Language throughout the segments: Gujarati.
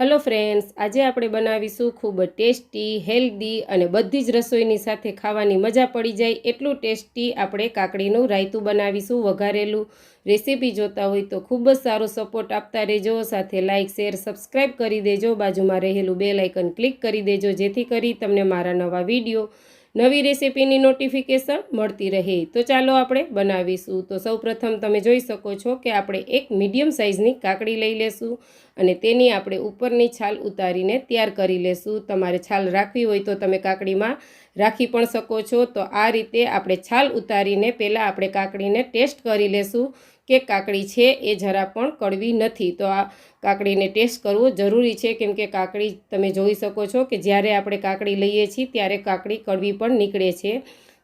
હેલો ફ્રેન્ડ્સ આજે આપણે બનાવીશું ખૂબ ટેસ્ટી હેલ્ધી અને બધી જ રસોઈની સાથે ખાવાની મજા પડી જાય એટલું ટેસ્ટી આપણે કાકડીનું રાયતું બનાવીશું, વઘારેલું રેસીપી જોતા હોય તો ખૂબ જ સારો સપોર્ટ આપતા રહેજો. સાથે લાઇક શેર સબસ્ક્રાઈબ કરી દેજો. બાજુમાં રહેલું બે લાઇકન ક્લિક કરી દેજો, જેથી કરી તમને મારા નવા વીડિયો નવી રેસીપીની નોટિફિકેશન મળતી રહે. તો ચાલો આપણે બનાવીશું. તો સૌપ્રથમ તમે જોઈ શકો છો કે આપણે એક મીડિયમ સાઇઝની કાકડી લઈ લેશું અને તેની આપણે ઉપરની છાલ ઉતારીને તૈયાર કરી લેશું. તમારે છાલ રાખવી હોય તો તમે કાકડીમાં રાખી પણ શકો છો. તો આ રીતે આપણે છાલ ઉતારીને પહેલાં આપણે કાકડીને ટેસ્ટ કરી લેશું. કે કાકડી છે એ જરા પણ કડવી નથી. તો આ કાકડીને ટેસ્ટ કરવો જરૂરી છે. કેમ કે કાકડી તમે જોઈ શકો છો કે જ્યારે આપણે કાકડી લઈએ છીએ ત્યારે કાકડી કડવી પણ નીકળે છે.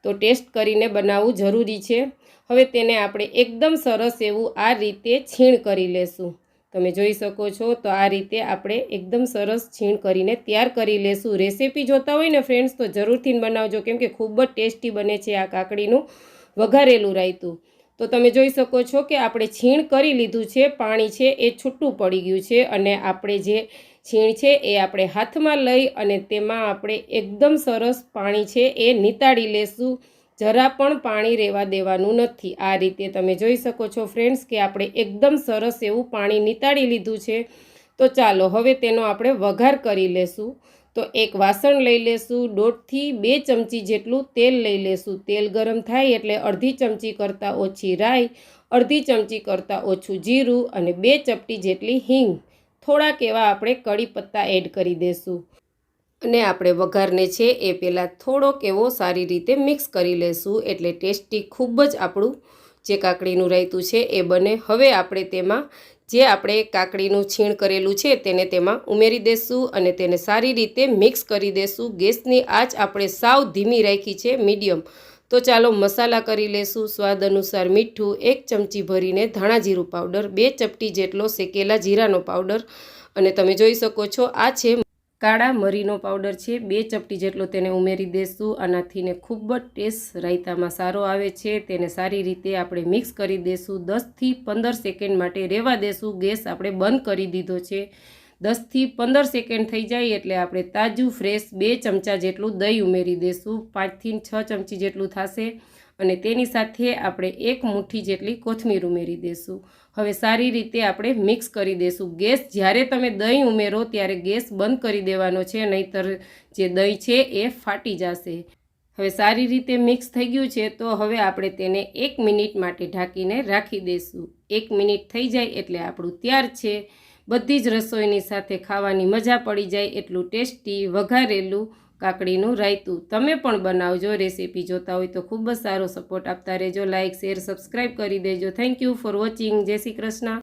તો ટેસ્ટ કરીને બનાવવું જરૂરી છે. હવે તેને આપણે એકદમ સરસ એવું આ રીતે છીણ કરી લેશું. તમે જોઈ શકો છો તો આ રીતે આપણે એકદમ સરસ છીણ કરીને તૈયાર કરી લેશું. રેસીપી જોતા હોય ને ફ્રેન્ડ્સ તો જરૂરથી બનાવજો. કેમ કે ખૂબ જ ટેસ્ટી બને છે આ કાકડીનું વઘારેલું રાયતું. તો તમે જોઈ શકો છો કે આપણે છીણ કરી લીધું છે, પાણી છે એ છૂટું પડી ગયું છે અને આપણે જે છીણ છે એ આપણે હાથમાં લઈ અને તેમાં આપણે એકદમ સરસ પાણી છે એ નિતાળી લેશું. જરા પણ પાણી રહેવા દેવાનું નથી. આ રીતે તમે જોઈ શકો છો ફ્રેન્ડ્સ કે આપણે એકદમ સરસ એવું પાણી નિતાળી લીધું છે. તો ચાલો હવે તેનો આપણે વઘાર કરી લેશું. તો એક વાસણ લઈ લેશું, દોઢથી બે ચમચી જેટલું તેલ લઈ લેશું. તેલ ગરમ થાય એટલે અડધી ચમચી કરતાં ઓછી રાઈ, અડધી ચમચી કરતાં ઓછું જીરું અને બે ચપટી જેટલી હિંગ. થોડાક એવા આપણે કડી પત્તા એડ કરી દેશું. અને આપણે વઘારને છે એ પહેલાં થોડોક એવો સારી રીતે મિક્સ કરી લેશું એટલે ટેસ્ટી ખૂબ જ આપણું જે કાકડીનું રાયતું છે એ બને. હવે આપણે તેમાં જે આપણે કાકડીનું છીણ કરેલું છે તેને તેમાં ઉમેરી દેશું અને તેને સારી રીતે મિક્સ કરી દેશું. ગેસની આંચ આપણે સાવ ધીમી રાખી છે, મીડિયમ. તો ચાલો મસાલા કરી લેશું. સ્વાદ અનુસાર મીઠું એક ચમચી ભરીને ધાણા જીરું પાવડર, બે ચપટી જેટલો શેકેલા જીરાનો પાવડર. અને તમે જોઈ શકો છો, આ છે કાળા મરીનો પાવડર છે. બે ચપટી જેટલો તેને ઉમેરી દેશું. આનાથીને ખૂબ જ ટેસ્ટ રાયતામાં સારો આવે છે. તેને સારી રીતે આપણે મિક્સ કરી દેશું. દસથી પંદર સેકન્ડ માટે રહેવા દેશું. ગેસ આપણે બંધ કરી દીધો છે. દસથી પંદર સેકન્ડ થઈ જાય એટલે આપણે તાજું ફ્રેશ બે ચમચા જેટલું દહીં ઉમેરી દેશું. પાંચથી છ ચમચી જેટલું થશે. અને તેની સાથે આપણે એક મુઠ્ઠી જેટલી કોથમીર ઉમેરી દેશું. હવે સારી રીતે આપણે મિક્સ કરી દેશું. ગેસ જ્યારે તમે દહીં ઉમેરો ત્યારે ગેસ બંધ કરી દેવાનો છે, નહીતર જે દહીં છે એ ફાટી જશે. હવે સારી રીતે મિક્સ થઈ ગયું છે, તો હવે આપણે તેને એક મિનિટ માટે ઢાંકીને રાખી દઈશું એક મિનિટ થઈ જાય એટલે આપણું તૈયાર છે. બધી જ રસોઈની સાથે ખાવાની મજા પડી જાય, એટલું ટેસ્ટી, વઘારેલું કાકડીનું રાયતું. તમે પણ બનાવજો રેસીપી જોતા હોય તો ખૂબ જ સારો સપોર્ટ આપતા રહેજો. લાઇક શેર સબસ્ક્રાઈબ કરી દેજો. થેન્ક યુ ફોર વોચિંગ જય શ્રી કૃષ્ણ.